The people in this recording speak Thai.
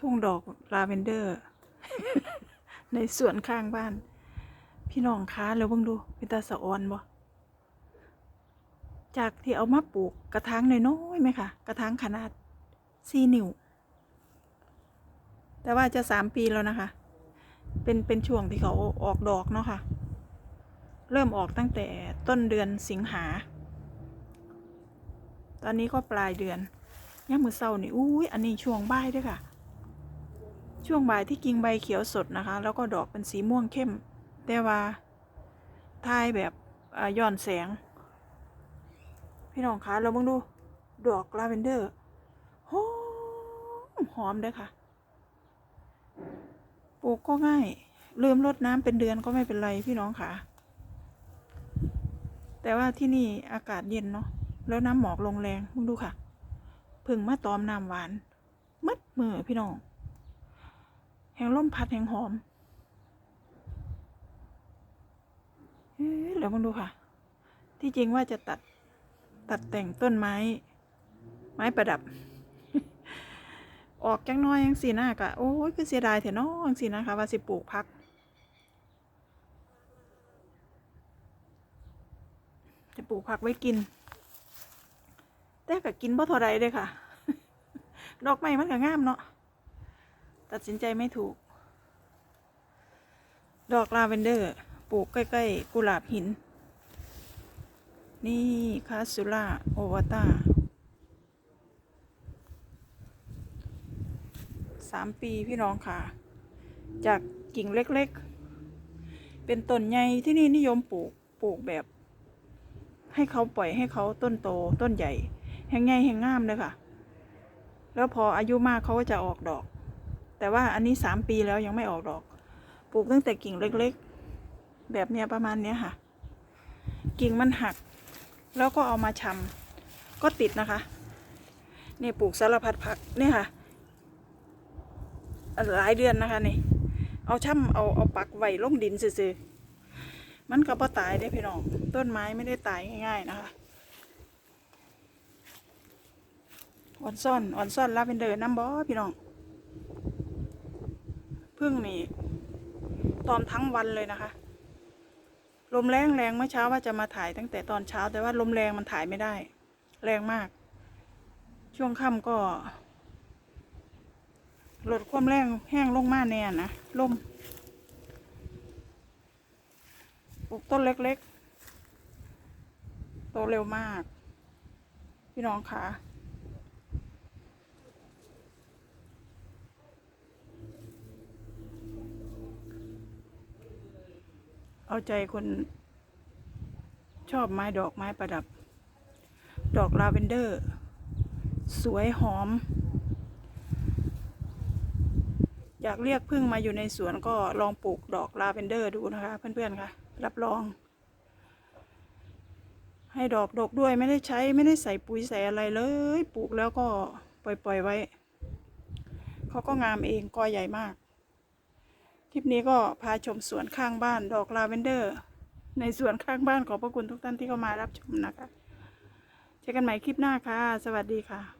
ทุ่งดอกลาเวนเดอร์ ในสวนข้างบ้าน พี่น้องคะแล้วเบิ่งดูเป็นตาสะออนบ่จากที่เอามาปลูกกระถางน้อยๆไหมคะกระถางขนาดสี่นิ้ว แต่ว่าจะสามปีแล้วนะคะ เป็นเป็นช่วงที่เขาออกดอกเนาะค่ะ เริ่มออกตั้งแต่ต้นเดือนสิงหา ตอนนี้ก็ปลายเดือนย่ามมือเศร้านี่อุ้ยอันนี้ช่วงบ่ายด้วยค่ะ ช่วงบ่ายที่กิ่งใบเขียวสดนะคะ แล้วก็ดอกเป็นสีม่วงเข้ม แต่ว่าทายแบบอ่าย้อนแสง พี่น้องคะเราเบิ่งดู ดอกลาเวนเดอร์หอมหอมเด้อค่ะ ปลูกก็ง่าย ลืมรดน้ำเป็นเดือนก็ไม่เป็นไรพี่น้องค่ะ แต่ว่าที่นี่อากาศเย็นเนาะแล้วน้ำหมอกลงแรงมึงดูค่ะ พึ่งมาตอมน้ำหวานมัดมือพี่น้อง แห่งล่มพัดแห่งหอมเอ๊ะแล้วมึงดูค่ะ ที่จริงว่าจะตัดตัดแต่งต้นไม้ ไม้ประดับ ออกจังน้อยยังสีหน้ากะโอ้ยคือเสียดายเถอะน้องสีนะคะ ว่าสิปลูกพัก จะปลูกผักไว้กิน แต่ก็กินบ่เท่าไรเลยค่ะ ดอกไม้มันก็งามเนาะ ตัดสินใจไม่ถูก ดอกลาเวนเดอร์ ปลูกใกล้ ๆ กุหลาบหิน นี่คาสุล่าโอวาตาสามปีพี่น้องค่ะ จากกิ่งเล็ก ๆ เป็นต้นใหญ่ที่นี่นิยมปลูกปลูกแบบ ให้เขาปล่อยให้เขาต้นโตต้นใหญ่ แห่งใหญ่แห่งงามเลยค่ะ แล้วพออายุมากเขาก็จะออกดอก แต่ว่าอันนี้สามปีแล้วยังไม่ออกดอก ปลูกตั้งแต่กิ่งเล็กๆ แบบเนี้ยประมาณเนี้ยค่ะ กิ่งมันหัก แล้วก็เอามาชำก็ติดนะคะนี่ปลูกสารพัดผักนี่ค่ะ หลายเดือนนะคะนี่ เอาช่ำเอาเอาปักไว้ลงดินซื่อๆมันก็บ่ตายได้พี่น้องต้นไม้ไม่ได้ตายง่ายๆนะคะอ่อนซ่อนอ่อนซ่อนลาเวนเดอร์น้ำบอพี่น้อง พึ่งนี่ตอมทั้งวันเลยนะคะ ลมแรงแรงเมื่อเช้าว่าจะมาถ่ายตั้งแต่ตอนเช้า แต่ว่าลมแรงมันถ่ายไม่ได้ แรงมาก ช่วงค่ำก็ลดความแรงแห้งลงมาแน่นะลมปลูกต้นเล็กๆ โตเร็วมาก พี่น้องคะ เอาใจคนชอบไม้ดอกไม้ประดับ ดอกลาเวนเดอร์ สวยหอม อยากเรียกพึ่งมาอยู่ในสวนก็ลองปลูกดอกลาเวนเดอร์ดูนะคะ เพื่อนๆค่ะรับรอง ให้ดอกดกด้วยไม่ได้ใช้ไม่ได้ใส่ปุ๋ยใส่อะไรเลย ปลูกแล้วก็ปล่อยๆไว้ เขาก็งามเองกอใหญ่มาก คลิปนี้ก็พาชมสวนข้างบ้านดอกลาเวนเดอร์ ในสวนข้างบ้านขอบพระคุณทุกท่านที่เข้ามารับชมนะคะ เจอกันใหม่คลิปหน้าค่ะ สวัสดีค่ะ